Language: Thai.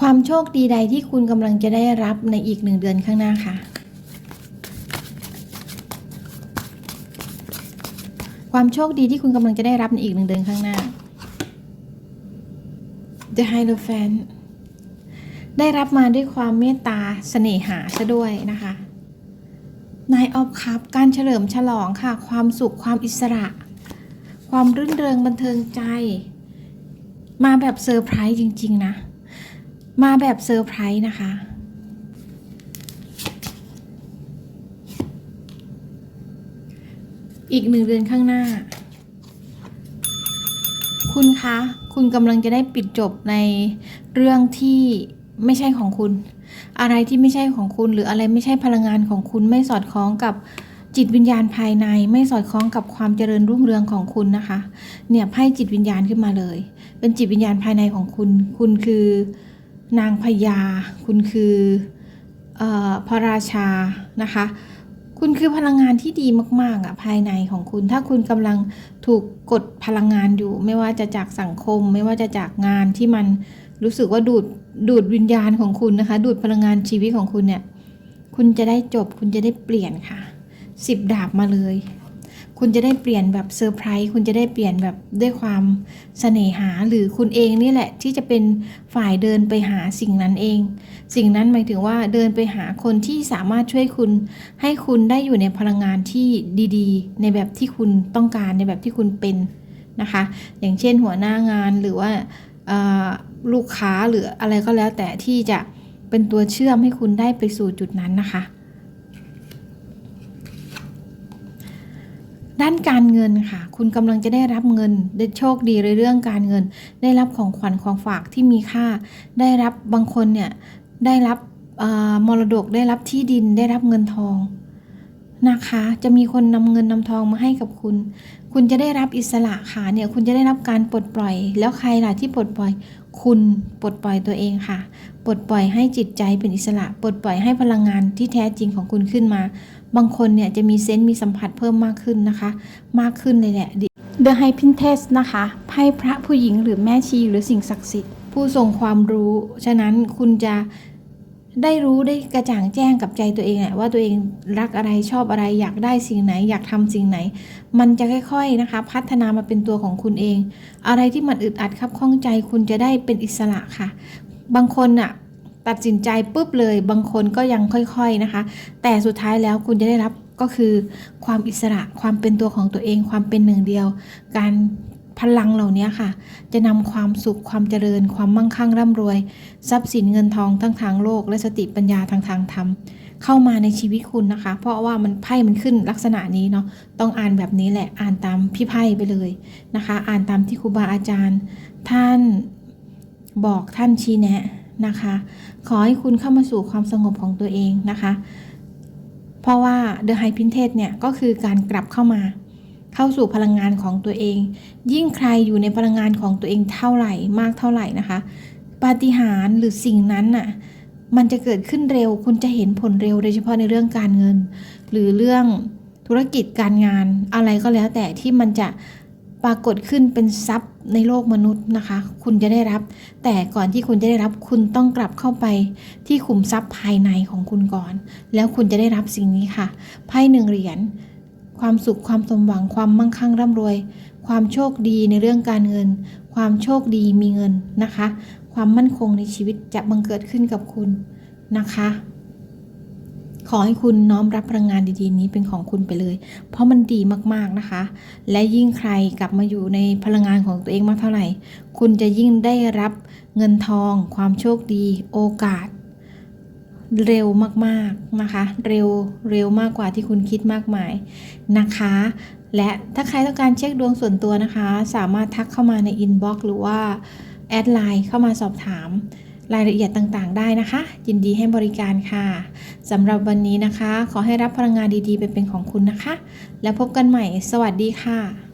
ความโชคดีใดที่คุณกำลังจะได้รับในอีกหนึ่งเดือนข้างหน้าค่ะ ความโชคดีที่คุณกำลังจะได้รับในอีกหนึ่งเดือนข้างหน้า The Hierophant ได้รับมาด้วยความเมตตาเสน่หาซะด้วยนะคะนายออฟคัพการเฉลิมฉลองค่ะ ความสุขความอิสระ ความรื่นเริงบันเทิงใจ มาแบบเซอร์ไพรส์จริง ๆ นะ มาแบบเซอร์ไพรส์นะคะ อีกหนึ่งเดือนข้างหน้า คุณคะ คุณกำลังจะได้ปิดจบในเรื่องที่ไม่ใช่ของคุณ อะไรที่ไม่ใช่ของคุณ หรืออะไรไม่ใช่พลังงานของคุณไม่สอดคล้องกับจิตวิญญาณภายในไม่สอดคล้องกับความเจริญรุ่งเรืองของคุณนะคะ เนี่ยไพ่จิตวิญญาณขึ้นมาเลย เป็นจิตวิญญาณภายในของคุณ คุณคือ นางพญา คุณคือออพระราชานะคะ คุณคือพลังงานที่ดีมากๆอะภายในของคุณ ถ้าคุณกำลังถูกกดพลังงานอยู่ ไม่ว่าจะจากสังคม ไม่ว่าจะจากงานที่มันรู้สึกว่าดูดดูดวิญญาณของคุณนะคะ ดูดพลังงานชีวิตของคุณเนี่ย คุณจะได้จบ คุณจะได้เปลี่ยนค่ะสิบดาบมาเลย คุณจะได้เปลี่ยนแบบเซอร์ไพรส์คุณจะได้เปลี่ยนแบบด้วยความเสน่หาหรือคุณเองนี่แหละ ที่จะเป็นฝ่ายเดินไปหาสิ่งนั้นเอง สิ่งนั้นหมายถึงว่าเดินไปหาคนที่สามารถช่วยคุณ ให้คุณได้อยู่ในพลังงานที่ดีๆ ในแบบที่คุณต้องการในแบบที่คุณเป็นนะคะ อย่างเช่นหัวหน้างานหรือว่าลูกค้าหรืออะไรก็แล้วแต่ที่จะเป็นตัวเชื่อมให้คุณได้ไปสู่จุดนั้นนะคะ ด้านการเงินค่ะ คุณกำลังจะได้รับเงินได้โชคดีในเรื่องการเงิน ได้รับของขวัญของฝากที่มีค่า ได้รับบางคนเนี่ยได้รับมรดกได้รับที่ดินได้รับเงินทอง นะคะ จะมีคนนำเงินนำทองมาให้กับคุณ คุณจะได้รับอิสระค่ะเนี่ยคุณจะได้รับการปลดปล่อย แล้วใครล่ะที่ปลดปล่อย คุณปลดปล่อยตัวเองค่ะ ปลดปล่อยให้จิตใจเป็นอิสระ ปลดปล่อยให้พลังงานที่แท้จริงของคุณขึ้นมา บางคนเนี่ยจะมีเซนต์มีสัมผัสเพิ่มมากขึ้นนะคะ มากขึ้นเลยแหละ The High Princess นะคะไพ่พระผู้หญิงหรือแม่ชีหรือสิ่งศักดิ์สิทธิ์ผู้ทรงความรู้ ฉะนั้นคุณจะ ได้รู้ได้กระจ่างแจ้งกับใจตัวเองแหละว่าตัวเองรักอะไรชอบอะไร อยากได้สิ่งไหน อยากทำสิ่งไหน มันจะค่อยๆนะคะ พัฒนามาเป็นตัวของคุณเอง อะไรที่มันอึดอัดคับข้องใจคุณจะได้เป็นอิสระค่ะ บางคนน่ะตัดสินใจปุ๊บเลย บางคนก็ยังค่อยๆนะคะ แต่สุดท้ายแล้วคุณจะได้รับก็คือความอิสระความเป็นตัวของตัวเอง ความเป็นหนึ่งเดียว การ พลังเหล่านี้ค่ะ จะนำความสุขความเจริญ ความมั่งคั่งร่ำรวย ทรัพย์สินเงินทองทั้งทางโลก และสติปัญญาทางทางธรรม เข้ามาในชีวิตคุณนะคะ เพราะว่ามันไพ่มันขึ้นลักษณะนี้เนาะต้องอ่านแบบนี้แหละอ่านตามพี่ไพ่ไปเลยนะคะ อ่านตามที่ครูบาอาจารย์ ท่านบอกท่านชี้แนะนะคะ ขอให้คุณเข้ามาสู่ความสงบของตัวเองนะคะ เพราะว่า The High Princess เนี่ยก็คือการกลับเข้ามา เข้าสู่พลังงานของตัวเอง ยิ่งใครอยู่ในพลังงานของตัวเองเท่าไหร่มากเท่าไหร่นะคะ ปาฏิหาริย์หรือสิ่งนั้นน่ะมันจะเกิดขึ้นเร็ว คุณจะเห็นผลเร็วโดยเฉพาะในเรื่องการเงิน หรือเรื่องธุรกิจการงานอะไรก็แล้วแต่ที่มันจะปรากฏขึ้นเป็นทรัพย์ในโลกมนุษย์นะคะ คุณจะได้รับ แต่ก่อนที่คุณจะได้รับคุณต้องกลับเข้าไปที่ขุมทรัพย์ภายในของคุณก่อน แล้วคุณจะได้รับสิ่งนี้ค่ะ ไพ่หนึ่งเหรียญ ความสุขความสมหวังความมั่งคั่งร่ำรวย ความโชคดีในเรื่องการเงิน ความโชคดีมีเงินนะคะ ความมั่นคงในชีวิตจะบังเกิดขึ้นกับคุณนะคะ ขอให้คุณน้อมรับพลังงานดีๆ นี้เป็นของคุณไปเลย เพราะมันดีมากๆนะคะ และยิ่งใครกลับมาอยู่ในพลังงานของตัวเองมากเท่าไหร่ คุณจะยิ่งได้รับเงินทอง ความโชคดี โอกาส เร็วมากๆนะคะ เร็วเร็วมากกว่าที่คุณคิดมากมายนะคะ และถ้าใครต้องการเช็คดวงส่วนตัวนะคะ สามารถทักเข้ามาในอินบ็อกซ์หรือว่าแอดไลน์เข้ามาสอบถามรายละเอียดต่างๆ ได้นะคะ ยินดีให้บริการค่ะสำหรับวันนี้นะคะ ขอให้รับพลังงานดีๆ ไปเป็นของคุณนะคะ แล้วพบกันใหม่ สวัสดีค่ะ